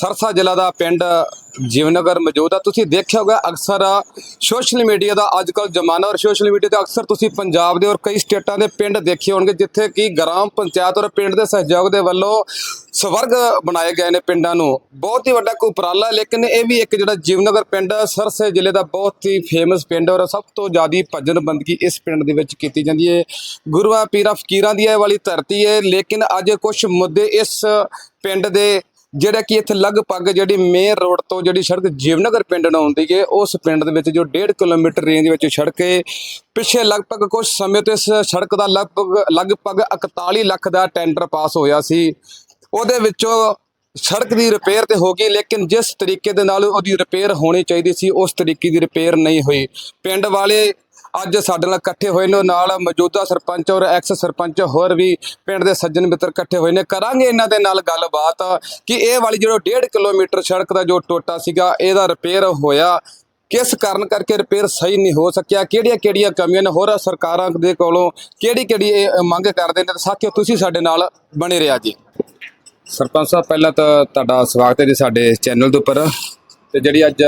ਸਰਸਾ ਜ਼ਿਲ੍ਹਾ ਦਾ ਪਿੰਡ ਜੀਵਨਗਰ ਮੌਜੂਦ ਆ। ਤੁਸੀਂ ਦੇਖਿਆ ਹੋਗਾ ਅਕਸਰ ਸੋਸ਼ਲ ਮੀਡੀਆ ਦਾ ਅੱਜ ਕੱਲ੍ਹ ਜ਼ਮਾਨਾ ਔਰ ਸੋਸ਼ਲ ਮੀਡੀਆ ਤੇ ਅਕਸਰ ਤੁਸੀਂ ਪੰਜਾਬ ਦੇ ਔਰ ਕਈ ਸਟੇਟਾਂ ਦੇ ਪਿੰਡ ਦੇਖੇ ਹੋਣਗੇ, ਜਿੱਥੇ ਕਿ ਗ੍ਰਾਮ ਪੰਚਾਇਤ ਔਰ ਪਿੰਡ ਦੇ ਸਹਿਯੋਗ ਦੇ ਵੱਲੋਂ ਸਵਰਗ ਬਣਾਏ ਗਏ ਨੇ ਪਿੰਡਾਂ ਨੂੰ। ਬਹੁਤ ਹੀ ਵੱਡਾ ਕੋਈ ਉਪਰਾਲਾ, ਲੇਕਿਨ ਇਹ ਵੀ ਇੱਕ ਜਿਹੜਾ ਜੀਵਨਗਰ ਪਿੰਡ ਸਰਸੇ ਜ਼ਿਲ੍ਹੇ ਦਾ ਬਹੁਤ ਹੀ ਫੇਮਸ ਪਿੰਡ ਔਰ ਸਭ ਤੋਂ ਜ਼ਿਆਦੀ ਭਜਨ ਬੰਦਗੀ ਇਸ ਪਿੰਡ ਦੇ ਵਿੱਚ ਕੀਤੀ ਜਾਂਦੀ ਹੈ। ਗੁਰੂਆਂ, ਪੀਰਾਂ, ਫਕੀਰਾਂ ਦੀ ਇਹ ਵਾਲੀ ਧਰਤੀ ਹੈ, ਲੇਕਿਨ ਅੱਜ ਕੁਝ ਮੁੱਦੇ ਇਸ ਪਿੰਡ ਦੇ ਜਿਹੜਾ ਕਿ ਇੱਥੇ ਲਗਭਗ ਜਿਹੜੀ ਮੇਨ ਰੋਡ ਤੋਂ ਜਿਹੜੀ ਸੜਕ ਜੀਵਨਗਰ ਪਿੰਡ ਨੂੰ ਆਉਂਦੀ ਹੈ ਉਸ ਪਿੰਡ ਦੇ ਵਿੱਚ ਜੋ 1.5 ਕਿਲੋਮੀਟਰ ਰੇਂਜ ਵਿੱਚ ਸੜਕ ਹੈ ਪਿਛੇ ਲਗਭਗ ਕੁਝ ਸਮੇਂ ਤੋਂ ਇਸ ਸੜਕ ਦਾ ਲਗਭਗ ਲਗਭਗ 41 ਲੱਖ ਦਾ ਟੈਂਡਰ ਪਾਸ ਹੋਇਆ ਸੀ। ਉਹਦੇ ਵਿੱਚੋਂ ਸੜਕ ਦੀ ਰਿਪੇਅਰ ਤੇ ਹੋ ਗਈ, ਲੇਕਿਨ ਜਿਸ ਤਰੀਕੇ ਦੇ ਨਾਲ ਉਹਦੀ ਰਿਪੇਅਰ ਹੋਣੀ ਚਾਹੀਦੀ ਸੀ, ਉਸ ਤਰੀਕੇ ਦੀ ਰਿਪੇਅਰ ਨਹੀਂ ਹੋਈ। ਪਿੰਡ ਵਾਲੇ ਅੱਜ ਸਾਡੇ ਨਾਲ ਇਕੱਠੇ ਹੋਏ ਨੇ ਨਾਲ ਮੌਜੂਦਾ ਸਰਪੰਚ ਔਰ ਐਕਸ ਸਰਪੰਚ ਹੋਰ ਵੀ ਪਿੰਡ ਦੇ ਸੱਜਣ ਮਿੱਤਰ ਇਕੱਠੇ ਹੋਏ ਨੇ। ਕਰਾਂਗੇ ਇਹਨਾਂ ਦੇ ਨਾਲ ਗੱਲਬਾਤ ਕਿ ਇਹ ਵਾਲੀ ਜਿਹੜਾ 1.5 ਕਿਲੋਮੀਟਰ ਸੜਕ ਦਾ ਜੋ ਟੋਟਾ ਸੀਗਾ, ਇਹਦਾ ਰਿਪੇਅਰ ਹੋਇਆ। ਕਿਸ ਕਾਰਨ ਕਰਕੇ ਰਿਪੇਅਰ ਸਹੀ ਨਹੀਂ ਹੋ ਸਕਿਆ? ਕਿਹੜੀਆਂ ਕਿਹੜੀਆਂ ਕਮੀਆਂ ਨੇ? ਹੋਰ ਸਰਕਾਰਾਂ ਦੇ ਕੋਲੋਂ ਕਿਹੜੀ ਕਿਹੜੀ ਇਹ ਮੰਗ ਕਰਦੇ ਨੇ? ਤੇ ਸਾਥੀਓ, ਤੁਸੀਂ ਸਾਡੇ ਨਾਲ ਬਣੇ ਰਿਹਾ ਜੀ ਸਰਪੰਚ ਸਾਹਿਬ, ਪਹਿਲਾਂ ਤਾਂ ਤੁਹਾਡਾ ਸਵਾਗਤ ਹੈ ਜੀ ਸਾਡੇ ਚੈਨਲ ਦੇ ਉੱਪਰ। ਤੇ ਜਿਹੜੀ ਅੱਜ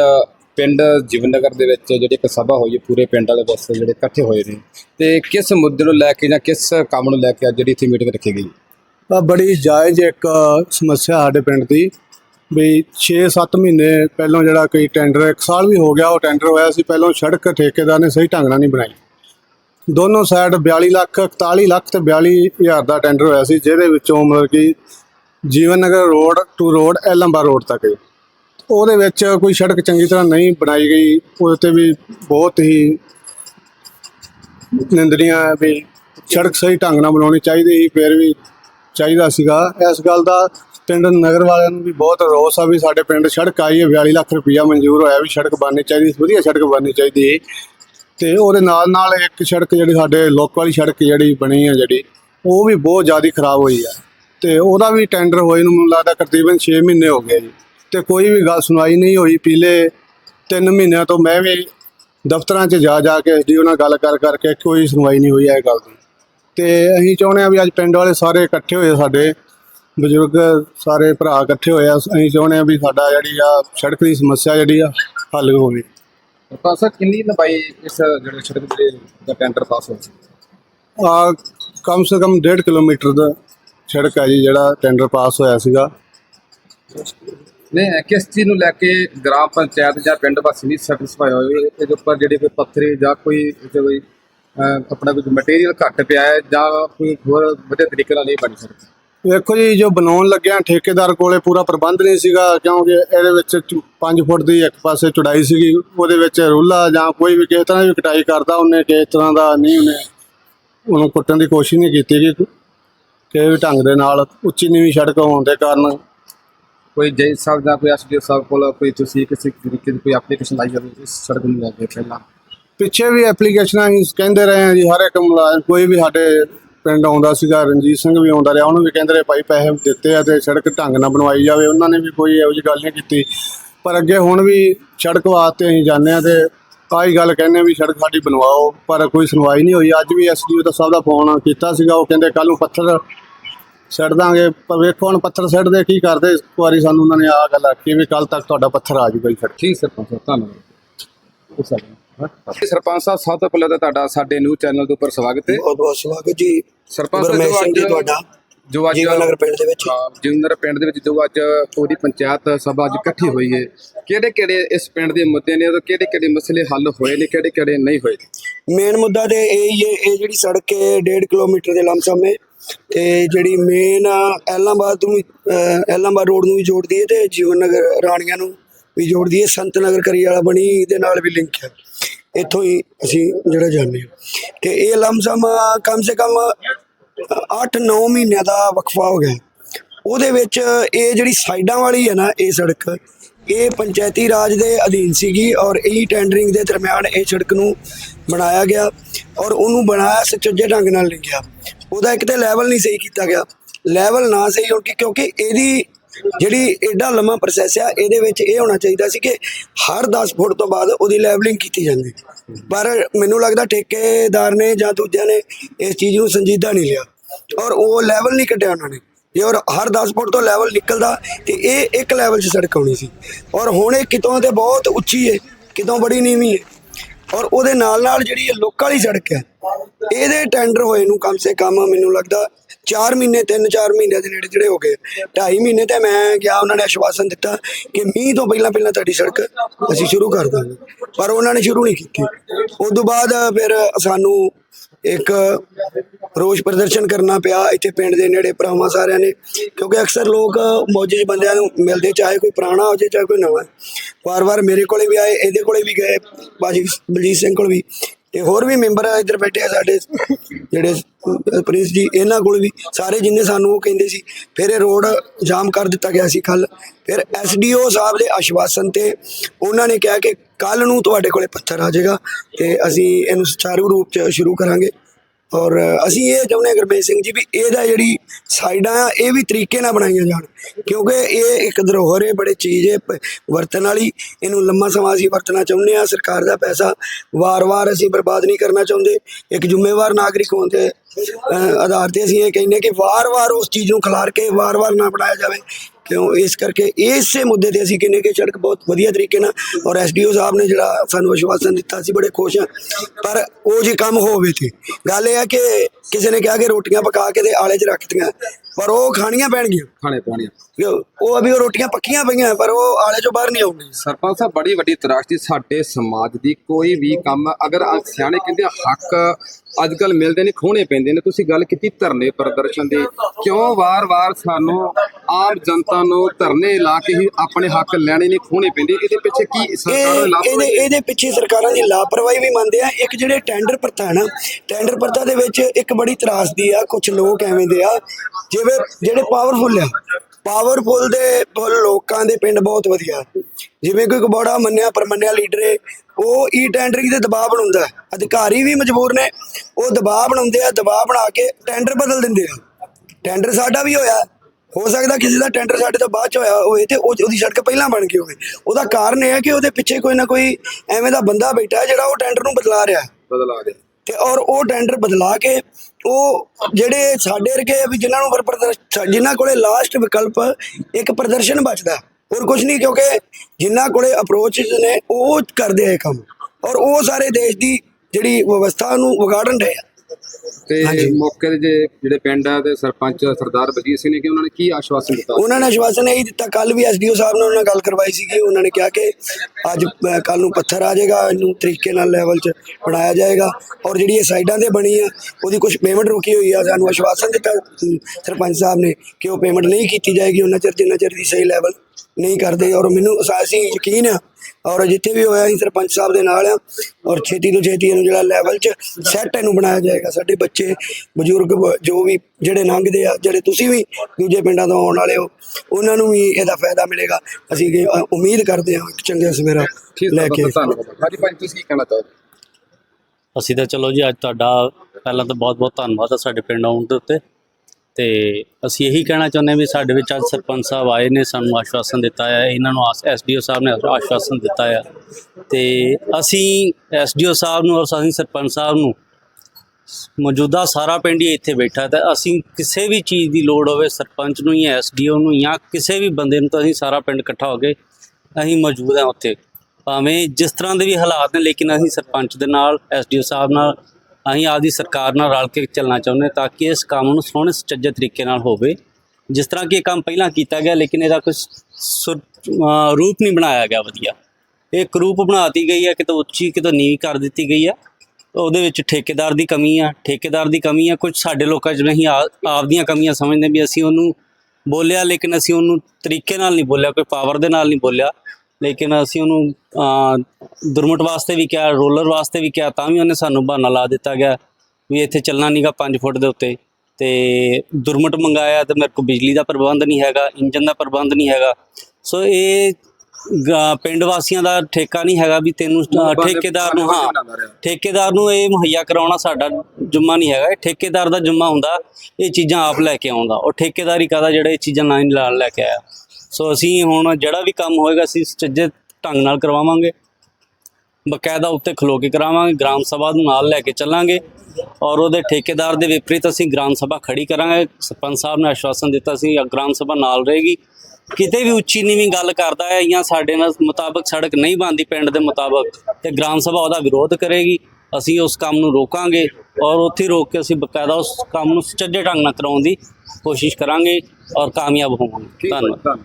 ਪਿੰਡ ਜੀਵਨਨਗਰ ਦੇ ਵਿੱਚ ਜਿਹੜੀ ਇੱਕ ਸਭਾ ਹੋਈ ਹੈ, ਪੂਰੇ ਪਿੰਡ ਵਾਲੇ ਬਸ ਜਿਹੜੇ ਇਕੱਠੇ ਹੋਏ ਨੇ। ਤੇ ਕਿਸ ਮੁੱਦੇ ਨੂੰ ਲੈ ਕੇ ਜਾਂ ਕਿਸ ਕੰਮ ਨੂੰ ਲੈ ਕੇ ਅੱਜ ਜਿਹੜੀ ਇੱਥੇ ਮੀਟਿੰਗ ਰੱਖੀ ਗਈ? ਆ ਬੜੀ ਜਾਇਜ਼ ਇੱਕ ਸਮੱਸਿਆ ਸਾਡੇ ਪਿੰਡ ਦੀ ਵੀ 6-7 ਮਹੀਨੇ ਪਹਿਲਾਂ ਜਿਹੜਾ ਕੋਈ ਟੈਂਡਰ ਇੱਕ ਸਾਲ ਵੀ ਹੋ ਗਿਆ ਉਹ ਟੈਂਡਰ ਹੋਇਆ ਸੀ, ਪਹਿਲਾਂ ਸੜਕ ਠੇਕੇਦਾਰ ਨੇ ਸਹੀ ਢੰਗ ਨਾਲ ਨਹੀਂ ਬਣਾਈ। ਦੋਨੋਂ ਸਾਈਡ 42 ਲੱਖ 41 ਲੱਖ ਤੇ 42 ਹਜ਼ਾਰ ਦਾ ਟੈਂਡਰ ਹੋਇਆ ਸੀ, ਜਿਹਦੇ ਵਿੱਚੋਂ ਮਤਲਬ ਕਿ Jeevan Nagar road to road ਐਲੰਬਾ road ਤੱਕ। ਹੈ। ਉਹਦੇ ਵਿੱਚ ਕੋਈ ਸੜਕ ਚੰਗੀ ਤਰ੍ਹਾਂ ਨਹੀਂ ਬਣਾਈ ਗਈ, ਉਹਦੇ ਤੇ ਵੀ ਬਹੁਤ ਹੀ ਨਿੰਦਣੀਆਂ ਹੈ ਵੀ ਸੜਕ ਸਹੀ ਢੰਗ ਨਾਲ ਬਣਾਉਣੀ ਚਾਹੀਦੀ ਸੀ, ਫਿਰ ਵੀ ਚਾਹੀਦਾ ਸੀਗਾ। ਇਸ ਗੱਲ ਦਾ ਪਿੰਡ ਨਗਰ ਵਾਲਿਆਂ ਨੂੰ ਵੀ ਬਹੁਤ ਰੋਸ ਆ ਵੀ ਸਾਡੇ ਪਿੰਡ ਸੜਕ ਆਈ ਹੈ 42 ਲੱਖ ਰੁਪਈਆ ਮਨਜ਼ੂਰ ਹੋਇਆ ਵੀ ਸੜਕ ਬਣਨੀ ਚਾਹੀਦੀ ਵਧੀਆ ਸੜਕ ਬਣਨੀ ਚਾਹੀਦੀ ਹੈ ਤੇ ਉਹਦੇ ਨਾਲ ਨਾਲ ਇੱਕ ਸੜਕ ਜਿਹੜੀ ਸਾਡੇ ਲੋਕ ਵਾਲੀ ਸੜਕ ਜਿਹੜੀ ਬਣੀ ਹੈ ਜਿਹੜੀ, ਉਹ ਵੀ ਬਹੁਤ ਜ਼ਿਆਦਾ ਖਰਾਬ ਹੋਈ ਆ। ਤੇ ਉਹਦਾ ਵੀ ਟੈਂਡਰ ਹੋਏ ਨੂੰ ਮੈਨੂੰ ਲੱਗਦਾ ਤਕਰੀਬਨ 6 ਮਹੀਨੇ ਹੋ ਗਏ ਜੀ। ਤੇ ਕੋਈ ਵੀ ਗੱਲ ਸੁਣਵਾਈ ਨਹੀਂ ਹੋਈ। ਪਿਛਲੇ 3 ਮਹੀਨਿਆਂ ਤੋਂ ਮੈਂ ਵੀ ਦਫ਼ਤਰਾਂ 'ਚ ਜਾ ਜਾ ਕੇ ਐਸਡੀਓ ਨਾਲ ਗੱਲ ਕਰ ਕਰਕੇ ਕੋਈ ਸੁਣਵਾਈ ਨਹੀਂ ਹੋਈ ਇਹ ਗੱਲ ਦੀ। ਤੇ ਅਸੀਂ ਚਾਹੁੰਦੇ ਆ ਵੀ ਅੱਜ ਪਿੰਡ ਵਾਲੇ ਸਾਰੇ ਇਕੱਠੇ ਹੋਏ ਸਾਡੇ ਬਜ਼ੁਰਗ ਸਾਰੇ ਭਰਾ ਇਕੱਠੇ ਹੋਏ ਆ। ਅਸੀਂ ਚਾਹੁੰਦੇ ਆ ਵੀ ਸਾਡਾ ਜਿਹੜੀ ਆ ਸੜਕ ਦੀ ਸਮੱਸਿਆ ਜਿਹੜੀ ਆ ਹੱਲ ਹੋਵੇ। ਸਾਹਿਬ ਕਿੰਨੀ ਲੰਬਾਈ ਇਸ ਜਿਹੜੇ ਸੜਕ ਦੇ ਦਾ ਟੈਂਡਰ ਪਾਸ ਹੋਇਆ ਸੀ? ਆ ਕਮ ਸੇ ਕਮ 1.5 ਕਿਲੋਮੀਟਰ ਦਾ ਸੜਕ ਹੈ ਜੀ ਜਿਹੜਾ ਟੈਂਡਰ ਪਾਸ ਹੋਇਆ ਸੀਗਾ। ਨਹੀਂ ਕਿਸ ਚੀਜ਼ ਨੂੰ ਲੈ ਕੇ ਗ੍ਰਾਮ ਪੰਚਾਇਤ ਜਾਂ ਪਿੰਡ ਵਾਸੀ ਨਹੀਂ ਸੈਟੀਸਫਾਈ ਹੋਏ ਇਹਦੇ ਉੱਪਰ ਜਿਹੜੇ ਕੋਈ ਪੱਥਰੇ ਜਾਂ ਕੋਈ ਇਹਦੇ ਕੋਈ ਆਪਣਾ ਕੋਈ ਮਟੀਰੀਅਲ ਘੱਟ ਪਿਆ ਹੈ ਜਾਂ ਕੋਈ ਹੋਰ ਵਧੀਆ ਤਰੀਕੇ ਨਾਲ ਨਹੀਂ ਬਣ ਸਕਦਾ? ਵੇਖੋ ਜੀ, ਜੋ ਬਣਾਉਣ ਲੱਗਿਆ ਠੇਕੇਦਾਰ ਕੋਲੇ ਪੂਰਾ ਪ੍ਰਬੰਧ ਨਹੀਂ ਸੀਗਾ ਕਿਉਂਕਿ ਇਹਦੇ ਵਿੱਚ 5 ਫੁੱਟ ਦੀ ਇੱਕ ਪਾਸੇ ਚੌੜਾਈ ਸੀਗੀ, ਉਹਦੇ ਵਿੱਚ ਰੁੱਲਾ ਜਾਂ ਕੋਈ ਵੀ ਕਿਸੇ ਤਰ੍ਹਾਂ ਦੀ ਕਟਾਈ ਕਰਦਾ ਉਹਨੇ, ਕਿਸੇ ਤਰ੍ਹਾਂ ਦਾ ਨਹੀਂ ਉਹਨੇ ਉਹਨੂੰ ਕੁੱਟਣ ਦੀ ਕੋਸ਼ਿਸ਼ ਨਹੀਂ ਕੀਤੀ ਕਿ ਕਿਸੇ ਵੀ ਢੰਗ ਦੇ ਨਾਲ ਉੱਚੀ ਨੀਵੀਂ ਸੜਕ ਹੋਣ ਦੇ ਕਾਰਨ ਕੋਈ ਜੈ ਸਾਹਿਬ ਜਾਂ ਕੋਈ ਐਸਡੀਓ ਸਾਹਿਬ ਕੋਲ ਕੋਈ ਤੁਸੀਂ ਕਿਸੇ ਤਰੀਕੇ ਦੀ ਕੋਈ ਐਪਲੀਕੇਸ਼ਨ ਲਾਈ ਜਾਵੇ ਇਸ ਸੜਕ ਨੂੰ ਲੈ ਕੇ ਪਹਿਲਾਂ। ਪਿੱਛੇ ਵੀ ਐਪਲੀਕੇਸ਼ਨਾਂ ਅਸੀਂ ਕਹਿੰਦੇ ਰਹੇ ਹਾਂ ਜੀ, ਹਰ ਇੱਕ ਮੁਲਾਜ਼ਮ, ਕੋਈ ਵੀ ਸਾਡੇ ਪਿੰਡ ਆਉਂਦਾ ਸੀਗਾ, ਰਣਜੀਤ ਸਿੰਘ ਵੀ ਆਉਂਦਾ ਰਿਹਾ, ਉਹਨੂੰ ਵੀ ਕਹਿੰਦੇ ਰਹੇ, ਭਾਈ ਪੈਸੇ ਦਿੱਤੇ ਆ ਤੇ ਸੜਕ ਢੰਗ ਨਾਲ ਬਣਵਾਈ ਜਾਵੇ। ਉਹਨਾਂ ਨੇ ਵੀ ਕੋਈ ਇਹੋ ਜਿਹੀ ਗੱਲ ਨਹੀਂ ਕੀਤੀ। ਪਰ ਅੱਗੇ ਹੁਣ ਵੀ ਸੜਕ ਵਾਸਤੇ ਅਸੀਂ ਜਾਂਦੇ ਆ ਤੇ ਆਹੀ ਗੱਲ ਕਹਿੰਦੇ ਵੀ ਸੜਕ ਸਾਡੀ ਬਣਵਾਓ, ਪਰ ਕੋਈ ਸੁਣਵਾਈ ਨਹੀਂ ਹੋਈ। ਅੱਜ ਵੀ ਐਸਡੀਓ ਦਾ ਸਾਹਿਬ ਦਾ ਫੋਨ ਕੀਤਾ ਸੀਗਾ, ਉਹ ਕਹਿੰਦੇ ਕੱਲ ਨੂੰ ਪੱਥਰ ਸੱਟ ਦਾਂਗੇ ਪਰ ਵੇਖੋ ਹੁਣ ਪੱਥਰ ਸੱਟਦੇ ਕੀ ਕਰਦੇ? ਇੱਕ ਵਾਰੀ ਸਾਨੂੰ ਉਹਨਾਂ ਨੇ ਆ ਗੱਲ ਆਖੀ ਵੀ ਕੱਲ ਤੱਕ ਤੁਹਾਡਾ ਪੱਥਰ ਆ ਜਾਊਗਾ ਜੀ ਸੜਕ ਠੀਕ ਸਰਪੰਚ ਸਾਹਿਬ ਧੰਨਵਾਦ। ਉਸ ਸਰਪੰਚ ਸਾਹਿਬ ਸਭ ਤੋਂ ਪਹਿਲਾਂ ਤਾਂ ਤੁਹਾਡਾ ਸਾਡੇ ਨਿਊ ਚੈਨਲ ਦੇ ਉੱਪਰ ਸਵਾਗਤ ਹੈ। ਬਹੁਤ ਬਹੁਤ ਸਵਾਗਤ ਜੀ। ਸਰਪੰਚ ਸਾਹਿਬ ਗੁਰਮੇਸ਼ ਜੋ ਸਿੰਘ ਜੀ ਅੱਜ- ਤੁਹਾਡਾ ਜੋ ਅੱਜ ਜੀਵਨ ਨਗਰ ਪਿੰਡ ਦੇ ਵਿੱਚ। ਹਾਂ, ਜੀਵਨਗਰ ਪਿੰਡ ਦੇ ਵਿੱਚ ਜੋ ਅੱਜ ਪੂਰੀ ਪੰਚਾਇਤ ਸਭਾ ਅੱਜ ਇਕੱਠੀ ਹੋਈ ਹੈ। ਕਿਹੜੇ ਕਿਹੜੇ ਇਸ ਪਿੰਡ ਦੇ ਮੁੱਦੇ ਨੇ ਔਰ ਕਿਹੜੇ ਕਿਹੜੇ ਮਸਲੇ ਹੱਲ ਹੋਏ ਨੇ ਕਿਹੜੇ ਕਿਹੜੇ ਨਹੀਂ ਹੋਏ ਮੇਨ ਮੁੱਦਾ ਤੇ ਇਹ ਹੀ ਹੈ ਇਹ ਜਿਹੜੀ ਸੜਕ ਹੈ 1.5 ਕਿਲੋਮੀਟਰ ਦੇ ਲਮਸਮ ਹੈ। ਤੇ ਜਿਹੜੀ ਮੇਨ ਐਲਾਂਬਾਦ ਨੂੰ ਵੀ, ਅਹ, ਐਲਾਂਬਾਦ ਰੋਡ ਨੂੰ ਵੀ ਜੋੜਦੀ ਹੈ ਤੇ ਜੀਵਨ ਨਗਰ ਰਾਣੀਆਂ ਨੂੰ ਵੀ ਜੋੜਦੀ ਹੈ। ਸੰਤ ਨਗਰ ਕਰੀ ਵਾਲਾ ਬਣੀ ਦੇ ਨਾਲ ਵੀ ਲਿੰਕ ਹੈ। ਇੱਥੋਂ ਹੀ ਅਸੀਂ ਜਿਹੜਾ ਜਾਂਦੇ ਹਾਂ। ਤੇ ਇਹ ਲਮਸਮ ਕਮ ਸੇ ਕਮ 8-9 ਮਹੀਨਿਆਂ ਦਾ ਵਕਫਾ ਹੋ ਗਿਆ। ਉਹਦੇ ਵਿੱਚ ਇਹ ਜਿਹੜੀ ਸਾਈਡਾਂ ਵਾਲੀ ਹੈ ਨਾ ਇਹ ਸੜਕ ਇਹ ਪੰਚਾਇਤੀ ਰਾਜ ਦੇ ਅਧੀਨ ਸੀਗੀ ਔਰ ਇਹੀ ਟੈਂਡਰਿੰਗ ਦੇ ਦਰਮਿਆਨ ਇਹ ਸੜਕ ਨੂੰ ਬਣਾਇਆ ਗਿਆ ਔਰ ਉਹਨੂੰ ਬਣਾਇਆ ਸੁਚੱਜੇ ਢੰਗ ਨਾਲ ਲਿਖਿਆ। ਉਹਦਾ ਇੱਕ ਤੇ ਲੈਵਲ ਨਹੀਂ ਸਹੀ ਕੀਤਾ ਗਿਆ। ਲੈਵਲ ਨਾ ਸਹੀ ਹੋਣ ਕਿ ਕਿਉਂਕਿ ਇਹਦੀ ਜਿਹੜੀ ਐਡਾ ਲੰਮਾ ਪ੍ਰੋਸੈਸ ਆ, ਇਹਦੇ ਵਿੱਚ ਇਹ ਹੋਣਾ ਚਾਹੀਦਾ ਸੀ ਕਿ ਹਰ 10 ਫੁੱਟ ਤੋਂ ਬਾਅਦ ਉਹਦੀ ਲੈਵਲਿੰਗ ਕੀਤੀ ਜਾਂਦੀ। ਪਰ ਮੈਨੂੰ ਲੱਗਦਾ ਠੇਕੇਦਾਰ ਨੇ ਜਾਂ ਦੂਜਿਆਂ ਨੇ ਇਸ ਚੀਜ਼ ਨੂੰ ਸੰਜੀਦਾ ਨਹੀਂ ਲਿਆ। ਔਰ ਉਹ ਲੈਵਲ ਨਹੀਂ ਕੱਢਿਆ ਉਹਨਾਂ ਨੇ। ਜੇ ਔਰ ਹਰ 10 ਫੁੱਟ ਤੋਂ ਲੈਵਲ ਨਿਕਲਦਾ, ਤੇ ਇਹ ਇੱਕ ਲੈਵਲ 'ਚ ਸੜਕ ਆਉਣੀ ਸੀ। ਔਰ ਹੁਣ ਇਹ ਕਿਤੋਂ ਤੇ ਬਹੁਤ ਉੱਚੀ ਹੈ ਕਿਤੋਂ ਬੜੀ ਨੀਵੀਂ ਹੈ ਔਰ ਉਹਦੇ ਨਾਲ ਨਾਲ ਜਿਹੜੀ ਇਹ ਲੋਕਾਂ ਵਾਲੀ ਸੜਕ ਹੈ, ਇਹਦੇ ਟੈਂਡਰ ਹੋਏ ਨੂੰ ਕਮ ਸੇ ਕਮ ਮੈਨੂੰ ਲੱਗਦਾ 4 ਮਹੀਨੇ 3-4 ਮਹੀਨੇ ਦੇ ਨੇੜੇ ਜਿਹੜੇ ਹੋ ਗਏ 2.5 ਮਹੀਨੇ ਤੇ ਮੈਂ ਗਿਆ ਉਹਨਾਂ ਨੇ ਆਸ਼ਵਾਸਨ ਦਿੱਤਾ ਕਿ ਮੀਂਹ ਤੋਂ ਪਹਿਲਾਂ ਪਹਿਲਾਂ ਤੁਹਾਡੀ ਸੜਕ ਅਸੀਂ ਸ਼ੁਰੂ ਕਰ ਦਾਂਗੇ। ਪਰ ਉਹਨਾਂ ਨੇ ਸ਼ੁਰੂ ਨਹੀਂ ਕੀਤੀ। ਉਸ ਤੋਂ ਬਾਅਦ ਫਿਰ ਸਾਨੂੰ ਇੱਕ ਰੋਸ ਪ੍ਰਦਰਸ਼ਨ ਕਰਨਾ ਪਿਆ ਇੱਥੇ ਪਿੰਡ ਦੇ ਨੇੜੇ, ਭਰਾਵਾਂ ਸਾਰਿਆਂ ਨੇ। ਕਿਉਂਕਿ ਅਕਸਰ ਲੋਕ ਮੌਜੇ ਬੰਦਿਆਂ ਨੂੰ ਮਿਲਦੇ, ਚਾਹੇ ਕੋਈ ਪੁਰਾਣਾ ਹੋ ਜਾਏ, ਚਾਹੇ ਕੋਈ ਨਵਾਂ। ਵਾਰ-ਵਾਰ ਮੇਰੇ ਕੋਲੇ ਵੀ ਆਏ, ਇਹਦੇ ਕੋਲੇ ਵੀ ਗਏ, ਬਾਜੀ ਬਲਜੀਤ ਸਿੰਘ ਕੋਲ ਵੀ। ਤੇ ਹੋਰ ਵੀ ਮੈਂਬਰ ਇੱਧਰ ਬੈਠੇ ਆ ਸਾਡੇ, ਜਿਹੜੇ ਪ੍ਰਿੰਸ ਜੀ, ਇਹਨਾਂ ਕੋਲ ਵੀ। ਸਾਰੇ ਜਿੰਨੇ ਸਾਨੂੰ ਉਹ ਕਹਿੰਦੇ ਸੀ, ਫਿਰ ਇਹ ਰੋਡ ਜਾਮ ਕਰ ਦਿੱਤਾ ਗਿਆ ਸੀ ਕੱਲ ਫਿਰ ਐਸਡੀਓ ਸਾਹਿਬ ਦੇ ਆਸ਼ਵਾਸਨ ਤੇ ਉਹਨਾਂ ਨੇ ਕਿਹਾ ਕਿ ਕੱਲ ਨੂੰ ਤੁਹਾਡੇ ਕੋਲੇ ਪੱਥਰ ਆ ਜਾਏਗਾ ਤੇ ਅਸੀਂ ਇਹਨੂੰ ਸੁਚਾਰੂ ਰੂਪ ਚ ਸ਼ੁਰੂ ਕਰਾਂਗੇ। ਔਰ ਅਸੀਂ ਇਹ ਚਾਹੁੰਦੇ ਹਾਂ ਗੁਰਬੇਜ ਸਿੰਘ ਜੀ ਵੀ ਇਹਦਾ ਜਿਹੜੀ ਸਾਈਡਾਂ ਆ, ਇਹ ਵੀ ਤਰੀਕੇ ਨਾਲ ਬਣਾਈਆਂ ਜਾਣ। ਕਿਉਂਕਿ ਇਹ ਇੱਕ ਧਰੋਹਰ ਹੈ, ਬੜੇ ਚੀਜ਼ ਹੈ ਵਰਤਣ ਵਾਲੀ। ਇਹਨੂੰ ਲੰਮਾ ਸਮਾਂ ਅਸੀਂ ਵਰਤਣਾ ਚਾਹੁੰਦੇ ਆ ਸਰਕਾਰ ਦਾ ਪੈਸਾ ਵਾਰ-ਵਾਰ ਅਸੀਂ ਬਰਬਾਦ ਨਹੀਂ ਕਰਨਾ ਚਾਹੁੰਦੇ। ਇੱਕ ਜ਼ਿੰਮੇਵਾਰ ਨਾਗਰਿਕ ਹੋਣ ਦੇ ਆਧਾਰ ਤੇ ਅਸੀਂ ਇਹ ਕਹਿੰਦੇ ਕਿ ਵਾਰ-ਵਾਰ ਉਸ ਚੀਜ਼ ਨੂੰ ਖਿਲਾਰ ਕੇ ਵਾਰ-ਵਾਰ ਨਾ ਬਣਾਇਆ ਜਾਵੇ। ਕਿਉਂ? ਇਸ ਕਰਕੇ ਇਸੇ ਮੁੱਦੇ ਤੇ ਅਸੀਂ ਕਹਿੰਦੇ ਕਿ ਸੜਕ ਬਹੁਤ ਵਧੀਆ ਤਰੀਕੇ ਨਾਲ ਔਰ ਐਸਡੀਓ ਸਾਹਿਬ ਨੇ ਜਿਹੜਾ ਸਾਨੂੰ ਆਸ਼ਵਾਸਨ ਦਿੱਤਾ ਸੀ ਬੜੇ ਖੁਸ਼ ਹਾਂ। ਪਰ ਉਹ ਜੇ ਕੰਮ ਹੋਵੇ ਤੇ ਗੱਲ ਇਹ ਹੈ ਕਿ ਕਿਸੇ ਨੇ ਕਿਹਾ ਕਿ ਰੋਟੀਆਂ ਪਕਾ ਕੇ ਤੇ ਆਲੇ 'ਚ ਰੱਖਤੀਆਂ ਪਰ ਉਹ ਖਾਣੀਆਂ ਪੈਣਗੀਆਂ। ਖਾਣੇ ਪਾਣੀ? ਉਹ ਅਭੀ ਉਹ ਰੋਟੀਆਂ ਪੱਕੀਆਂ ਪਈਆਂ ਪਰ ਉਹ ਆਲੇ 'ਚੋਂ ਬਾਹਰ ਨਹੀਂ ਆਉਂਦੀਆਂ ਸਰਪੰਚ ਸਾਹਿਬ ਬੜੀ ਵੱਡੀ ਤਰਾਸ਼ਦੀ ਸਾਡੇ ਸਮਾਜ ਦੀ। ਕੋਈ ਵੀ ਕੰਮ ਅਗਰ ਆ ਸਿਆਣੇ ਕਹਿੰਦੇ ਆ, ਹੱਕ ਅੱਜ ਕੱਲ ਮਿਲਦੇ ਨਹੀਂ ਖੋਣੇ ਪੈਂਦੇ ਨੇ। ਤੁਸੀਂ ਗੱਲ ਕੀਤੀ ਧਰਨੇ ਪ੍ਰਦਰਸ਼ਨ ਦੀ। ਕਿਉਂ ਵਾਰ-ਵਾਰ ਸਾਨੂੰ ਆਮ ਜਨਤਾ ਨੂੰ ਧਰਨੇ ਲਾ ਕੇ ਹੀ ਆਪਣੇ ਹੱਕ ਲੈਣੇ ਨਹੀਂ ਖੋਣੇ ਪੈਂਦੇ? ਇਹਦੇ ਪਿੱਛੇ ਕੀ ਸਰਕਾਰ ਇਹ ਦੇ ਲਾਭ ਇਹਦੇ ਪਿੱਛੇ ਸਰਕਾਰਾਂ ਦੀ ਲਾਪਰਵਾਹੀ ਵੀ ਮੰਨਦੇ ਆ। ਇੱਕ ਜਿਹੜੇ ਟੈਂਡਰ ਪ੍ਰਥਾ ਨਾ ਟੈਂਡਰ ਪ੍ਰਥਾ ਦੇ ਵਿੱਚ ਇੱਕ ਬੜੀ ਤਰਾਸਦੀ ਆ। ਕੁਝ ਲੋਕ ਐਵੇਂ ਦੇ ਆ ਜਿਵੇਂ ਜਿਹੜੇ ਪਾਵਰਫੁੱਲ ਆ। ਪਾਵਰਫੁੱਲ ਦੇ ਲੋਕਾਂ ਦੇ ਪਿੰਡ ਬਹੁਤ ਵਧੀਆ। ਜਿਵੇਂ ਕੋਈ ਬੜਾ ਮੰਨਿਆ, ਪਰਮੰਨਿਆ ਲੀਡਰ ਏ ਉਹ ਈ ਟੈਂਡਰਿੰਗ ਦੇ ਦਬਾਅ ਬਣਾਉਂਦਾ ਅਧਿਕਾਰੀ ਵੀ ਮਜਬੂਰ ਨੇ, ਉਹ ਦਬਾਅ ਬਣਾਉਂਦੇ ਆ, ਦਬਾਅ ਬਣਾ ਕੇ ਟੈਂਡਰ ਬਦਲ ਦਿੰਦੇ ਆ। ਟੈਂਡਰ ਸਾਡਾ ਵੀ ਹੋਇਆ। ਹੋ ਸਕਦਾ ਕਿਸੇ ਦਾ ਟੈਂਡਰ ਸਾਡੇ ਤੋਂ ਬਾਅਦ ਚ ਹੋਇਆ ਹੋਵੇ ਤੇ ਉਹਦੀ ਸੜਕ ਪਹਿਲਾਂ ਬਣ ਗਈ ਹੋਵੇ। ਉਹਦਾ ਕਾਰਨ ਇਹ ਹੈ ਕਿ ਉਹਦੇ ਪਿੱਛੇ ਕੋਈ ਨਾ ਕੋਈ ਐਵੇਂ ਦਾ ਬੰਦਾ ਬੈਠਾ ਜਿਹੜਾ ਉਹ ਟੈਂਡਰ ਨੂੰ ਬਦਲਾ ਰਿਹਾ ਬਦਲਾ ਦੇ ਤੇ ਔਰ ਉਹ ਟੈਂਡਰ ਬਦਲਾ ਕੇ ਉਹ ਜਿਹੜੇ ਸਾਡੇ ਵਰਗੇ ਵੀ ਜਿਨ੍ਹਾਂ ਨੂੰ ਵਰ ਪ੍ਰਦਰਸ਼ਨ ਜਿਨ੍ਹਾਂ ਕੋਲੇ ਲਾਸਟ ਵਿਕਲਪ ਇੱਕ ਪ੍ਰਦਰਸ਼ਨ ਬਚਦਾ, ਹੋਰ ਕੁਝ ਨਹੀਂ ਕਿਉਂਕਿ ਜਿਨ੍ਹਾਂ ਕੋਲੇ ਅਪਰੋਚਸ ਨੇ ਉਹ ਕਰਦੇ ਆ ਕੰਮ। ਔਰ ਉਹ ਸਾਰੇ ਦੇਸ਼ ਦੀ ਜਿਹੜੀ ਵਿਵਸਥਾ ਨੂੰ ਵਿਗਾੜਨ ਰਹੇ ਆ। ਤੇ ਹਾਂਜੀ। ਮੌਕੇ ਦੇ ਜੇ ਜਿਹੜੇ ਪਿੰਡ ਆ ਦੇ ਸਰਪੰਚ ਸਰਦਾਰ ਬਜੀਤ ਸਿੰਘ ਨੇ ਕਿ ਉਹਨਾਂ ਨੇ ਕੀ ਆਸ਼ਵਾਸਨ ਦਿੱਤਾ ਉਹਨਾਂ ਨੇ ਆਸ਼ਵਾਸਨ ਇਹ ਹੀ ਦਿੱਤਾ ਕੱਲ ਵੀ ਐਸਡੀਓ ਸਾਹਿਬ ਨਾਲ ਉਹਨਾਂ ਨਾਲ ਗੱਲ ਕਰਵਾਈ ਸੀਗੀ ਉਹਨਾਂ ਨੇ ਕਿਹਾ ਕਿ ਅੱਜ ਕੱਲ ਨੂੰ ਪੱਥਰ ਆ ਜਾਏਗਾ ਇਹਨੂੰ ਤਰੀਕੇ ਨਾਲ ਲੈਵਲ 'ਚ ਬਣਾਇਆ ਜਾਏਗਾ ਔਰ ਜਿਹੜੀ ਇਹ ਸਾਈਡਾਂ ਤੇ ਬਣੀ ਆ ਉਹਦੀ ਕੁਝ ਪੇਮੈਂਟ ਰੁਕੀ ਹੋਈ ਆ ਸਾਨੂੰ ਆਸ਼ਵਾਸਨ ਦਿੱਤਾ ਅਮ, ਸਰਪੰਚ ਸਾਹਿਬ ਨੇ ਕਿ ਉਹ ਪੇਮੈਂਟ ਨਹੀਂ ਕੀਤੀ ਜਾਏਗੀ ਉਹਨਾਂ ਚਿਰ ਜਿੰਨਾ ਚਿਰ ਦੀ ਸਹੀ ਲੈਵਲ ਨਹੀਂ ਕਰਦੇ ਔਰ ਮੈਨੂੰ ਅਸਾਸੀ ਯਕੀਨ ਆ ਔਰ ਜਿੱਥੇ ਵੀ ਹੋਇਆ ਅਸੀਂ ਸਰਪੰਚ ਸਾਹਿਬ ਦੇ ਨਾਲ ਆ ਔਰ ਛੇਤੀ ਤੋਂ ਛੇਤੀ ਇਹਨੂੰ ਜਿਹੜਾ ਲੈਵਲ 'ਚ ਸੈੱਟ ਇਹਨੂੰ ਬਣਾਇਆ ਜਾਏਗਾ। ਸਾਡੇ ਬੱਚੇ ਬਜ਼ੁਰਗ ਜੋ ਵੀ ਜਿਹੜੇ ਲੰਘਦੇ ਆ ਜਿਹੜੇ ਤੁਸੀਂ ਵੀ ਦੂਜੇ ਪਿੰਡਾਂ ਤੋਂ ਆਉਣ ਵਾਲੇ ਹੋ ਉਹਨਾਂ ਨੂੰ ਵੀ ਇਹਦਾ ਫਾਇਦਾ ਮਿਲੇਗਾ। ਅਸੀਂ ਉਮੀਦ ਕਰਦੇ ਹਾਂ ਇੱਕ ਚੰਗੇ ਸਵੇਰਾ ਲੈ ਕੇ ਹਾਂਜੀ ਭਾਈ ਤੁਸੀਂ ਕੀ ਕਹਿਣਾ ਚਾਹੋਗੇ? ਅਸੀਂ ਤਾਂ ਚਲੋ ਜੀ ਅੱਜ ਤੁਹਾਡਾ ਪਹਿਲਾਂ ਤਾਂ ਬਹੁਤ-ਬਹੁਤ ਧੰਨਵਾਦ ਆ ਸਾਡੇ ਪਿੰਡ ਆਉਣ ਦੇ ਉੱਤੇ। ਤੇ ਅਸੀਂ ਇਹੀ ਕਹਿਣਾ ਚਾਹੁੰਦੇ ਹਾਂ ਵੀ ਸਾਡੇ ਵਿੱਚ ਅੱਜ ਸਰਪੰਚ ਸਾਹਿਬ ਆਏ ਨੇ, ਸਾਨੂੰ ਆਸ਼ਵਾਸਨ ਦਿੱਤਾ ਹੈ, ਇਹਨਾਂ ਨੂੰ ਐਸਡੀਓ ਸਾਹਿਬ ਨੇ ਆਸ਼ਵਾਸਨ ਦਿੱਤਾ ਹੈ। ਤੇ ਅਸੀਂ ਐਸਡੀਓ ਸਾਹਿਬ ਨੂੰ ਔਰ ਅਸੀਂ ਸਰਪੰਚ ਸਾਹਿਬ ਨੂੰ ਮੌਜੂਦਾ ਸਾਰਾ ਪਿੰਡ ਹੀ ਇੱਥੇ ਬੈਠਾ ਤਾਂ ਅਸੀਂ ਕਿਸੇ ਵੀ ਚੀਜ਼ ਦੀ ਲੋੜ ਹੋਵੇ, ਸਰਪੰਚ ਨੂੰ ਜਾਂ ਐਸਡੀਓ ਨੂੰ ਜਾਂ ਕਿਸੇ ਵੀ ਬੰਦੇ ਨੂੰ ਤਾਂ ਅਸੀਂ ਸਾਰਾ ਪਿੰਡ ਇਕੱਠਾ ਹੋ ਕੇ ਅਸੀਂ ਮੌਜੂਦ ਹਾਂ ਉੱਥੇ। ਭਾਵੇਂ ਜਿਸ ਤਰ੍ਹਾਂ ਦੇ ਵੀ ਹਾਲਾਤ ਨੇ, ਲੇਕਿਨ ਅਸੀਂ ਸਰਪੰਚ ਦੇ ਨਾਲ, ਐਸਡੀਓ ਸਾਹਿਬ ਨਾਲ ਅਸੀਂ ਆਪਦੀ ਸਰਕਾਰ ਨਾਲ ਰਲ ਕੇ ਚੱਲਣਾ ਚਾਹੁੰਦੇ ਹਾਂ ਤਾਂ ਕਿ ਇਸ ਕੰਮ ਨੂੰ ਸੋਹਣੇ ਸੁਚੱਜੇ ਤਰੀਕੇ ਨਾਲ ਹੋਵੇ। ਜਿਸ ਤਰ੍ਹਾਂ ਕਿ ਇਹ ਕੰਮ ਪਹਿਲਾਂ ਕੀਤਾ ਗਿਆ, ਲੇਕਿਨ ਇਹਦਾ ਕੁਝ ਸੁਰ- ਰੂਪ ਨਹੀਂ ਬਣਾਇਆ ਗਿਆ ਵਧੀਆ। ਇਹ ਇੱਕ ਰੂਪ ਬਣਾਤੀ ਗਈ ਹੈ, ਕਿਤੇ ਉੱਚੀ, ਕਿਤੇ ਨੀਵੀਂ ਕਰ ਦਿੱਤੀ ਗਈ ਹੈ। ਉਹਦੇ ਵਿੱਚ ਠੇਕੇਦਾਰ ਦੀ ਕਮੀ ਆ, ਠੇਕੇਦਾਰ ਦੀ ਕਮੀ ਆ। ਕੁਝ ਸਾਡੇ ਲੋਕਾਂ 'ਚ ਨਹੀਂ, ਆ- ਆਪਦੀਆਂ ਕਮੀਆਂ ਸਮਝਦੇ ਵੀ ਅਸੀਂ ਉਹਨੂੰ ਬੋਲਿਆ, ਲੇਕਿਨ ਅਸੀਂ ਉਹਨੂੰ ਤਰੀਕੇ ਨਾਲ ਨਹੀਂ ਬੋਲਿਆ, ਕੋਈ ਪਾਵਰ ਦੇ ਨਾਲ ਨਹੀਂ ਬੋਲਿਆ। ਲੇਕਿਨ ਅਸੀਂ ਉਹਨੂੰ ਦੁਰਮਟ ਵਾਸਤੇ ਵੀ ਕਿਹਾ ਰੋਲਰ ਵਾਸਤੇ ਵੀ ਕਿਹਾ ਤਾਂ ਵੀ ਉਹਨੇ ਸਾਨੂੰ ਬਹਾਨਾ ਲਾ ਦਿੱਤਾ ਗਿਆ ਵੀ ਇੱਥੇ ਚੱਲਣਾ ਨਹੀਂਗਾ 5 ਫੁੱਟ ਦੇ ਉੱਤੇ। ਤੇ ਦੁਰਮਟ ਮੰਗਾਇਆ ਤੇ ਮੇਰੇ ਕੋਲ ਬਿਜਲੀ ਦਾ ਪ੍ਰਬੰਧ ਨਹੀਂ ਹੈਗਾ ਇੰਜਨ ਦਾ ਪ੍ਰਬੰਧ ਨਹੀਂ ਹੈਗਾ। ਸੋ ਇਹ ਪਿੰਡ ਵਾਸੀਆਂ ਦਾ ਠੇਕਾ ਨਹੀਂ ਹੈਗਾ ਵੀ ਤੈਨੂੰ ਠੇਕੇਦਾਰ ਨੂੰ ਹਾਂ ਠੇਕੇਦਾਰ ਨੂੰ ਇਹ ਮੁਹੱਈਆ ਕਰਾਉਣਾ ਸਾਡਾ ਜੁਮਾ ਨਹੀਂ ਹੈਗਾ। ਇਹ ਠੇਕੇਦਾਰ ਦਾ ਜੁਮਾ ਹੁੰਦਾ ਇਹ ਚੀਜ਼ਾਂ ਆਪ ਲੈ ਕੇ ਆਉਂਦਾ। ਉਹ ਠੇਕੇਦਾਰੀ ਕਾਦਾ ਜਿਹੜਾ ਇਹ ਚੀਜ਼ਾਂ ਨਾਲ ਲੈ ਕੇ ਆਇਆ। ਸੋ ਅਸੀਂ ਹੁਣ ਜਿਹੜਾ ਵੀ ਕੰਮ ਹੋਏਗਾ ਅਸੀਂ ਸੁਚੱਜੇ ਢੰਗ ਨਾਲ ਕਰਵਾਵਾਂਗੇ। ਬਕਾਇਦਾ ਉੱਤੇ ਖਲੋ ਕੇ ਕਰਾਵਾਂਗੇ ਗ੍ਰਾਮ ਸਭਾ ਨੂੰ ਨਾਲ ਲੈ ਕੇ ਚੱਲਾਂਗੇ ਔਰ ਉਹਦੇ ਠੇਕੇਦਾਰ ਦੇ ਵਿਪਰੀਤ ਅਸੀਂ ਗ੍ਰਾਮ ਸਭਾ ਖੜੀ ਕਰਾਂਗੇ। ਸਰਪੰਚ ਸਾਹਿਬ ਨੇ ਆਸ਼ਵਾਸਨ ਦਿੱਤਾ ਸੀ ਗ੍ਰਾਮ ਸਭਾ ਨਾਲ ਰਹੇਗੀ। ਕਿਤੇ ਵੀ ਉੱਚੀ ਨੀਵੀਂ ਗੱਲ ਕਰਦਾ ਹੈ ਜਾਂ ਸਾਡੇ ਨਾਲ ਮੁਤਾਬਕ ਸੜਕ ਨਹੀਂ ਬਣਦੀ ਪਿੰਡ ਦੇ ਮੁਤਾਬਕ ਤੇ ਗ੍ਰਾਮ ਸਭਾ ਉਹਦਾ ਵਿਰੋਧ ਕਰੇਗੀ। ਅਸੀਂ ਉਸ ਕੰਮ ਨੂੰ ਰੋਕਾਂਗੇ ਔਰ ਉੱਥੇ ਰੋਕ ਕੇ ਅਸੀਂ ਬਕਾਇਦਾ ਉਸ ਕੰਮ ਨੂੰ ਸੁਚੱਜੇ ਢੰਗ ਨਾਲ ਕਰਾਉਣ ਦੀ ਕੋਸ਼ਿਸ਼ ਕਰਾਂਗੇ ਔਰ ਕਾਮਯਾਬ ਹੋਵਾਂਗੇ। ਧੰਨਵਾਦ।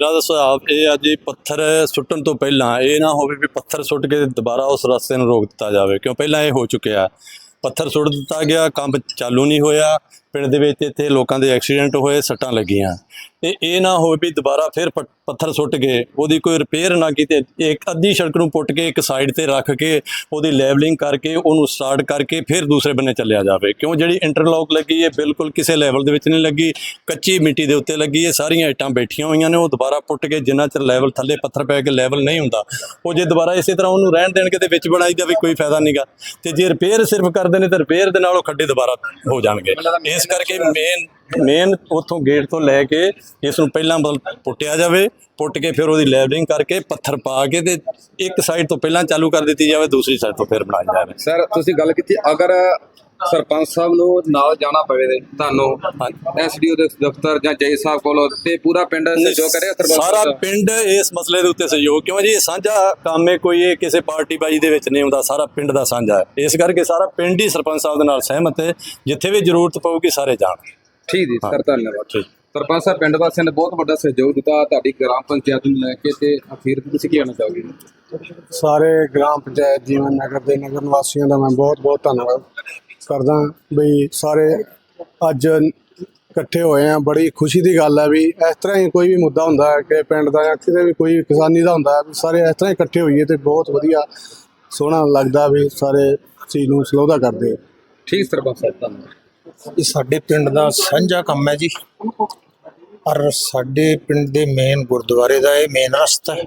ਮੇਰਾ ਤਾਂ ਸੁਝਾਅ ਇਹ ਆ ਜੀ ਪੱਥਰ ਸੁੱਟਣ ਤੋਂ ਪਹਿਲਾਂ ਇਹ ਨਾ ਹੋਵੇ ਵੀ ਪੱਥਰ ਸੁੱਟ ਕੇ ਦੁਬਾਰਾ ਉਸ ਰਸਤੇ ਨੂੰ ਰੋਕ ਦਿੱਤਾ ਜਾਵੇ, ਕਿਉਂ ਪਹਿਲਾਂ ਇਹ ਹੋ ਚੁੱਕਿਆ। ਪੱਥਰ ਸੁੱਟ ਦਿੱਤਾ ਗਿਆ ਕੰਮ ਚਾਲੂ ਨਹੀਂ ਹੋਇਆ। ਪਿੰਡ ਦੇ ਵਿੱਚ ਇੱਥੇ ਲੋਕਾਂ ਦੇ ਐਕਸੀਡੈਂਟ ਹੋਏ, ਸੱਟਾਂ ਲੱਗੀਆਂ। ਤੇ ਇਹ ਨਾ ਹੋਵੇ ਵੀ ਦੁਬਾਰਾ ਫਿਰ ਪ- ਪੱਥਰ ਸੁੱਟ ਗਏ, ਉਹਦੀ ਕੋਈ ਰਿਪੇਅਰ ਨਾ ਕੀਤੇ ਇੱਕ ਅੱਧੀ ਸੜਕ ਨੂੰ ਪੁੱਟ ਕੇ ਇੱਕ ਸਾਈਡ ਤੇ ਰੱਖ ਕੇ ਉਹਦੀ ਲੈਵਲਿੰਗ ਕਰਕੇ ਉਹਨੂੰ ਸਟਾਰਟ ਕਰਕੇ ਫਿਰ ਦੂਸਰੇ ਬੰਨੇ ਚੱਲਿਆ ਜਾਵੇ। ਕਿਉਂ? ਜਿਹੜੀ ਇੰਟਰਲੌਕ ਲੱਗੀ ਹੈ, ਬਿਲਕੁਲ ਕਿਸੇ ਲੈਵਲ ਦੇ ਵਿੱਚ ਨਹੀਂ ਲੱਗੀ, ਕੱਚੀ ਮਿੱਟੀ ਦੇ ਉੱਤੇ ਲੱਗੀ ਹੈ, ਸਾਰੀਆਂ ਇੱਟਾਂ ਬੈਠੀਆਂ ਹੋਈਆਂ ਨੇ, ਉਹ ਦੁਬਾਰਾ ਪੁੱਟ ਕੇ ਜਿੰਨਾ ਚਿਰ ਲੈਵਲ ਥੱਲੇ ਪੱਥਰ ਪੈ ਕੇ ਲੈਵਲ ਨਹੀਂ ਹੁੰਦਾ, ਉਹ ਜੇ ਦੁਬਾਰਾ ਇਸੇ ਤਰ੍ਹਾਂ ਉਹਨੂੰ ਰਹਿਣ ਦੇਣਗੇ ਤੇ ਵਿੱਚ ਬਣਾਈ ਦਾ ਵੀ ਕੋਈ ਫਾਇਦਾ ਨਹੀਂਗਾ ਤੇ ਜੇ ਰਿਪੇਅਰ ਸਿਰਫ ਕਰਦੇ ਨੇ, ਤੇ ਰਿਪੇਅਰ ਦੇ ਨਾਲ ਉਹ ਖੱਡੇ ਦੁਬਾਰਾ ਹੋ ਜਾਣਗੇ। ਇਸ ਕਰਕੇ ਮੇਨ ਮੇਨ ਉੱਥੋਂ ਗੇਟ ਤੋਂ ਲੈ ਕੇ ਇਸ ਨੂੰ ਪਹਿਲਾਂ ਮਤਲਬ ਪੁੱਟਿਆ ਜਾਵੇ ਪੁੱਟ ਕੇ ਫਿਰ ਉਹਦੀ ਲੈਵਲਿੰਗ ਕਰਕੇ ਪੱਥਰ ਪਾ ਕੇ ਤੇ ਇੱਕ ਸਾਈਡ ਤੋਂ ਪਹਿਲਾਂ ਚਾਲੂ ਕਰ ਦਿੱਤੀ ਜਾਵੇ ਦੂਸਰੀ ਸਾਈਡ ਤੋਂ ਫਿਰ ਬਣਾਈ ਜਾਵੇ। ਸਰ ਤੁਸੀਂ ਗੱਲ ਕੀਤੀ ਅਗਰ ਸਰਪੰਚ ਸਾਹਿਬ ਨੂੰ ਨਾਲ ਜਾਣਾ ਪਵੇ ਤੇ ਤੁਹਾਨੂੰ। ਐਸਡੀਓ ਦੇ ਦਫ਼ਤਰ ਜਾਂ ਜੈ ਸਾਹਿਬ ਕੋਲ ਤੇ ਪੂਰਾ ਪਿੰਡ ਸਹਿਯੋਗ ਕਰੇ ਸਰਪੰਚ ਸਾਰਾ? ਪਿੰਡ ਇਸ ਮਸਲੇ ਦੇ ਉੱਤੇ ਸਹਿਯੋਗ ਕਿਉਂ ਜੀ ਇਹ ਸਾਂਝਾ ਕੰਮ ਹੈ ਕੋਈ ਇਹ ਕਿਸੇ ਪਾਰਟੀ ਬਾਜੀ ਦੇ ਵਿੱਚ ਨਹੀਂ ਹੁੰਦਾ ਸਾਰਾ ਪਿੰਡ ਦਾ ਸਾਂਝਾ ਹੈ। ਇਸ ਕਰਕੇ ਸਾਰਾ ਪਿੰਡ ਹੀ ਸਰਪੰਚ ਸਾਹਿਬ ਦੇ ਨਾਲ ਸਹਿਮਤ ਹੈ ਜਿੱਥੇ ਵੀ ਜ਼ਰੂਰਤ ਪਊਗੀ ਸਾਰੇ ਜਾਣ। ਠੀਕ ਜੀ ਸਰ ਧੰਨਵਾਦ। ਠੀਕ। ਸਰਪੰਚ ਸਾਹਿਬ ਪਿੰਡ ਵਾਸੀਆਂ ਨੇ ਬਹੁਤ ਵੱਡਾ ਸਹਿਯੋਗ ਦਿੱਤਾ ਤੁਹਾਡੀ ਗ੍ਰਾਮ ਪੰਚਾਇਤ ਨੂੰ ਲੈ ਕੇ ਤੇ ਅਖੀਰ ਤੁਸੀਂ ਕੀ ਕਹਿਣਾ ਚਾਹੋਗੇ? ਸਾਰੇ ਗ੍ਰਾਮ ਪੰਚਾਇਤ ਜੀਵਨ ਨਗਰ ਦੇ ਨਗਰ ਨਿਵਾਸੀਆਂ ਦਾ ਮੈਂ ਬਹੁਤ ਬਹੁਤ ਧੰਨਵਾਦ। ਕਰਦਾ ਬਈ ਸਾਰੇ ਅੱਜ ਇਕੱਠੇ ਹੋਏ ਆ ਬੜੀ ਖੁਸ਼ੀ ਦੀ ਗੱਲ ਹੈ ਵੀ ਇਸ ਤਰ੍ਹਾਂ ਹੀ ਕੋਈ ਵੀ ਮੁੱਦਾ ਹੁੰਦਾ ਹੈ ਕਿ ਪਿੰਡ ਦਾ ਜਾਂ ਕਿਸੇ ਵੀ ਕੋਈ ਕਿਸਾਨੀ ਦਾ ਹੁੰਦਾ ਹੈ ਵੀ ਸਾਰੇ ਇਸ ਤਰ੍ਹਾਂ ਹੀ ਇਕੱਠੇ ਹੋਈਏ ਤੇ ਬਹੁਤ ਵਧੀਆ ਸੋਹਣਾ ਲੱਗਦਾ ਵੀ ਸਾਰੇ ਚੀਜ਼ ਨੂੰ ਸਲੋਦਾ ਕਰਦੇ ਆ। ਠੀਕ ਸਰਪੰਚ ਸਾਹਿਬ ਧੰਨਵਾਦ। ਇਹ ਸਾਡੇ ਪਿੰਡ ਦਾ ਸਾਂਝਾ ਕੰਮ ਹੈ ਜੀ। ਔਰ ਸਾਡੇ ਪਿੰਡ ਦੇ ਮੇਨ ਗੁਰਦੁਆਰੇ ਦਾ ਇਹ ਮੇਨ ਰਸਤਾ ਹੈ।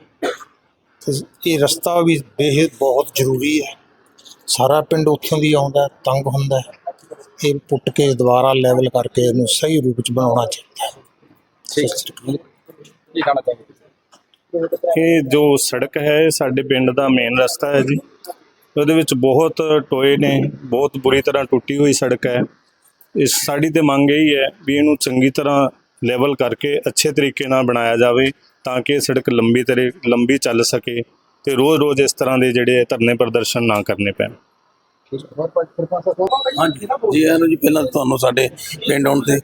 ਤੇ ਇਹ ਰਸਤਾ ਵੀ ਬੇਹਦ ਬਹੁਤ ਜ਼ਰੂਰੀ ਹੈ। ਸਾਰਾ ਪਿੰਡ ਉੱਥੋਂ ਦੀ ਆਉਂਦਾ ਤੰਗ ਹੁੰਦਾ ਹੈ। ਇਹ ਪੁੱਟ ਕੇ ਦੁਬਾਰਾ ਲੈਵਲ ਕਰਕੇ ਇਹਨੂੰ ਸਹੀ ਰੂਪ ਚ ਬਣਾਉਣਾ ਚਾਹੀਦਾ ਹੈ। ਠੀਕ ਕੀ ਕਹਿਣਾ ਚਾਹੋਗੇ? ਇਹ ਜੋ ਸੜਕ ਹੈ ਇਹ ਸਾਡੇ ਪਿੰਡ ਦਾ ਮੇਨ ਰਸਤਾ ਹੈ ਜੀ। ਉਹਦੇ ਵਿੱਚ ਬਹੁਤ ਟੋਏ ਨੇ ਬਹੁਤ ਬੁਰੀ ਤਰ੍ਹਾਂ ਟੁੱਟੀ ਹੋਈ ਸੜਕ ਹੈ। ਇਸ ਸਾਡੀ ਤੇ ਮੰਗ ਇਹੀ ਹੈ ਵੀ ਇਹਨੂੰ ਚੰਗੀ ਤਰ੍ਹਾਂ ਲੈਵਲ ਕਰਕੇ ਅੱਛੇ ਤਰੀਕੇ ਨਾਲ ਬਣਾਇਆ ਜਾਵੇ ਤਾਂ ਕਿ ਇਹ ਸੜਕ ਲੰਬੀ ਤਰੇ ਲੰਬੀ ਚੱਲ ਸਕੇ। ਤੇ ਰੋਜ਼-ਰੋਜ਼ ਇਸ ਤਰ੍ਹਾਂ ਦੇ ਜਿਹੜੇ ਧਰਨੇ ਪ੍ਰਦਰਸ਼ਨ ਨਾ ਕਰਨੇ ਪੈਣ। ਹਾਂਜੀ, ਜੀ ਆਇਆਂ ਨੂੰ ਜੀ ਪਹਿਲਾਂ ਤੁਹਾਨੂੰ ਸਾਡੇ ਪਿੰਡ ਆਉਣ ਤੇ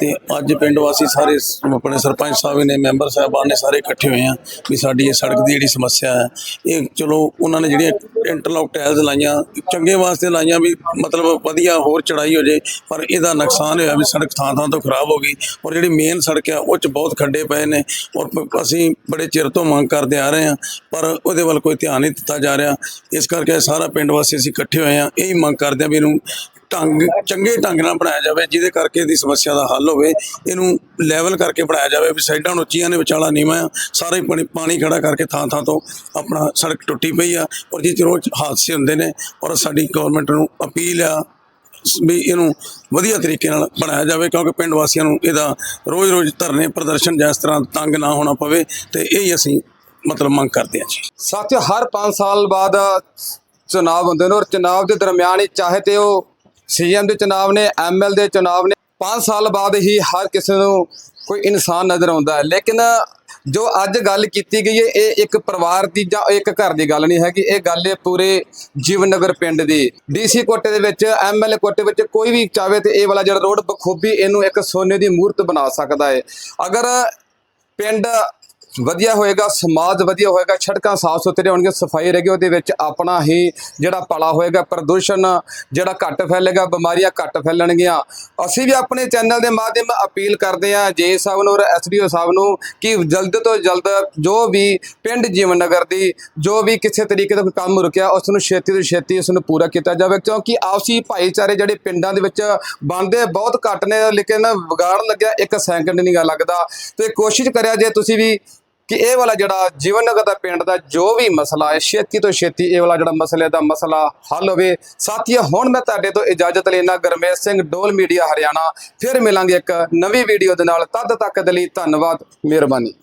ਤੇ ਅੱਜ ਪਿੰਡ ਵਾਸੀ ਸਾਰੇ ਸ- ਆਪਣੇ ਸਰਪੰਚ ਸਾਹਿਬ ਨੇ, ਮੈਂਬਰ ਸਾਹਿਬਾਨ ਨੇ ਸਾਰੇ ਇਕੱਠੇ ਹੋਏ ਆ ਵੀ ਸਾਡੀ ਇਹ ਸੜਕ ਦੀ ਜਿਹੜੀ ਸਮੱਸਿਆ ਹੈ, ਇਹ ਚਲੋ ਉਹਨਾਂ ਨੇ ਜਿਹੜੀਆਂ ਇੰਟਰਲੌਕ ਟਾਇਲਸ ਲਾਈਆਂ, ਚੰਗੇ ਵਾਸਤੇ ਲਾਈਆਂ ਵੀ ਮਤਲਬ ਵਧੀਆ ਹੋਰ ਚੜਾਈ ਹੋ ਜੇ, ਪਰ ਇਹਦਾ ਨੁਕਸਾਨ ਹੋਇਆ ਵੀ ਸੜਕ ਥਾਂ ਥਾਂ ਤੋਂ ਖਰਾਬ ਹੋ ਗਈ, ਔਰ ਜਿਹੜੀ ਮੇਨ ਸੜਕ ਆ, ਉਹ ਚ ਬਹੁਤ ਖੱਡੇ ਪਏ ਨੇ, ਔਰ ਪ- ਅਸੀਂ ਬੜੇ ਚਿਰ ਤੋਂ ਮੰਗ ਕਰਦੇ ਆ ਰਹੇ ਹਾਂ ਪਰ ਉਹਦੇ ਵੱਲ ਕੋਈ ਧਿਆਨ ਨਹੀਂ ਦਿੱਤਾ ਜਾ ਰਿਹਾ, ਇਸ ਕਰਕੇ ਸਾਰਾ ਪਿੰਡ ਵਾਸੀ ਅਸੀਂ ਇਕੱਠੇ ਹੋਏ ਆ ਇਹੀ ਮੰਗ ਕਰਦੇ ਆ ਵੀ ਇਹਨੂੰ ਢੰਗ, ਚੰਗੇ ਢੰਗ ਨਾਲ ਬਣਾਇਆ ਜਾਵੇ, ਜਿਹਦੇ ਕਰਕੇ ਇਹਦੀ ਸਮੱਸਿਆ ਦਾ ਹੱਲ ਹੋਵੇ। ਇਹਨੂੰ ਲੈਵਲ ਕਰਕੇ ਬਣਾਇਆ ਜਾਵੇ ਵੀ ਸਾਈਡਾਂ ਨੂੰ ਉੱਚੀਆਂ ਨੇ, ਵਿਚਾਲਾ ਨੀਵਾਂ ਆ। ਸਾਰੇ ਪਾਣੀ ਪਾਣੀ ਖੜਾ ਕਰਕੇ ਥਾਂ ਥਾਂ ਤੋਂ ਆਪਣਾ ਸੜਕ ਟੁੱਟੀ ਪਈ ਆ ਔਰ ਜਿਹ 'ਚ ਰੋਜ਼ ਹਾਦਸੇ ਹੁੰਦੇ ਨੇ, ਔਰ ਸਾਡੀ ਗਵਰਨਮੈਂਟ ਨੂੰ ਅਪੀਲ ਆ ਵੀ ਇਹਨੂੰ ਵਧੀਆ ਤਰੀਕੇ ਨਾਲ ਬਣਾਇਆ ਜਾਵੇ, ਕਿਉਂਕਿ ਪਿੰਡ ਵਾਸੀਆਂ ਨੂੰ ਇਹਦਾ ਰੋਜ਼-ਰੋਜ਼ ਧਰਨੇ, ਪ੍ਰਦਰਸ਼ਨ ਜਾਂ ਇਸ ਤਰ੍ਹਾਂ ਤੰਗ ਨਾ ਹੋਣਾ ਪਵੇ, ਤੇ ਇਹ ਹੀ ਅਸੀਂ ਮਤਲਬ ਮੰਗ ਕਰਦੇ ਹਾਂ ਜੀ। ਸੱਚ, ਹਰ 5 ਸਾਲ ਬਾਅਦ ਚੁਣਾਵ ਹੁੰਦੇ ਨੇ ਔਰ ਚੁਣਾਵ ਦੇ ਦਰਮਿਆਨ ਹੀ ਚਾਹੇ ਤੇ ਉਹ ਸੀਐਮ ਦੇ ਚੁਣਾਵ ਨੇ ਐਮਐਲ ਦੇ ਚੁਣਾਵ ਨੇ 5 ਸਾਲ ਬਾਅਦ ਹੀ ਹਰ ਕਿਸੇ ਨੂੰ ਕੋਈ ਇਨਸਾਨ ਨਜ਼ਰ ਆਉਂਦਾ ਹੈ। ਲੇਕਿਨ ਜੋ ਅੱਜ ਗੱਲ ਕੀਤੀ ਗਈ ਹੈ, ਇਹ ਇੱਕ ਪਰਿਵਾਰ ਦੀ ਜਾਂ ਇੱਕ ਘਰ ਦੀ ਗੱਲ ਨਹੀਂ ਹੈਗੀ। ਇਹ ਗੱਲ ਹੈ ਪੂਰੇ ਜੀਵਨ ਨਗਰ ਪਿੰਡ ਦੀ। ਡੀਸੀ ਕੋਟੇ ਦੇ ਵਿੱਚ ਐਮਐਲਏ ਕੋਟੇ ਵਿੱਚ ਕੋਈ ਵੀ ਚਾਵੇ ਤੇ ਇਹ ਵਾਲਾ ਜਿਹੜਾ ਰੋਡ ਬਖੂਬੀ ਇਹਨੂੰ ਇੱਕ ਸੋਨੇ ਦੀ ਮੂਰਤ ਬਣਾ ਸਕਦਾ ਹੈ। ਅਗਰ ਪਿੰਡ ਵਧੀਆ ਹੋਏਗਾ, ਸਮਾਜ ਵਧੀਆ ਹੋਏਗਾ, ਸੜਕਾਂ ਸਾਫ਼ ਸੁਥਰੀਆਂ ਹੋਣਗੀਆਂ, ਸਫ਼ਾਈ ਰਹੇਗੀ, ਉਹਦੇ ਵਿੱਚ ਆਪਣਾ ਹੀ ਜਿਹੜਾ ਪਲਾ ਹੋਏਗਾ, ਪ੍ਰਦੂਸ਼ਣ ਜਿਹੜਾ ਘੱਟ ਫੈਲੇਗਾ, ਬਿਮਾਰੀਆਂ ਘੱਟ ਫੈਲਣਗੀਆਂ। ਅਸੀਂ ਵੀ ਆਪਣੇ ਚੈਨਲ ਦੇ ਮਾਧਿਅਮ ਅਪੀਲ ਕਰਦੇ ਹਾਂ, ਜੇ ਸਾਹਿਬ ਨੂੰ ਔਰ ਐਸਡੀਓ ਸਾਹਿਬ ਨੂੰ, ਕਿ ਜਲਦ ਤੋਂ ਜਲਦ ਜੋ ਵੀ ਪਿੰਡ ਜੀਵਨ ਨਗਰ ਦੀ, ਜੋ ਵੀ ਕਿਸੇ ਤਰੀਕੇ ਦਾ ਕੰਮ ਰੁਕਿਆ, ਉਸ ਨੂੰ ਛੇਤੀ ਤੋਂ ਛੇਤੀ ਉਸ ਨੂੰ ਪੂਰਾ ਕੀਤਾ ਜਾਵੇ, ਕਿਉਂਕਿ ਆਪਸੀ ਭਾਈਚਾਰੇ ਜਿਹੜੇ ਪਿੰਡਾਂ ਦੇ ਵਿੱਚ ਬਣਦੇ ਬਹੁਤ ਘੱਟ ਨੇ, ਲੇਕਿਨ ਵਿਗਾੜ ਲੱਗਿਆ, ਇੱਕ ਸੈਕਿੰਡ ਨਹੀਂ ਗਾ ਲੱਗਦਾ। ਤੇ ਕੋਸ਼ਿਸ਼ ਕਰਿਆ ਜੇ ਤੁਸੀਂ ਵੀ ਕਿ ਇਹ ਵਾਲਾ ਜਿਹੜਾ ਜੀਵਨ ਨਗਰ ਦਾ ਪਿੰਡ ਦਾ ਜੋ ਵੀ ਮਸਲਾ ਹੈ, ਛੇਤੀ ਤੋਂ ਛੇਤੀ ਇਹ ਵਾਲਾ ਜਿਹੜਾ ਮਸਲੇ ਦਾ ਮਸਲਾ ਹੱਲ ਹੋਵੇ। ਸਾਥੀਓ, ਹੁਣ ਮੈਂ ਤੁਹਾਡੇ ਤੋਂ ਇਜਾਜ਼ਤ ਲੈਣਾ ਗਰਮੇਸ਼ ਸਿੰਘ, ਡੋਲ ਮੀਡੀਆ ਹਰਿਆਣਾ। ਫਿਰ ਮਿਲਾਂਗੇ ਇੱਕ ਨਵੀਂ ਵੀਡੀਓ ਦੇ ਨਾਲ। ਤਦ ਤੱਕ ਦੇ ਲਈ ਧੰਨਵਾਦ, ਮਿਹਰਬਾਨੀ।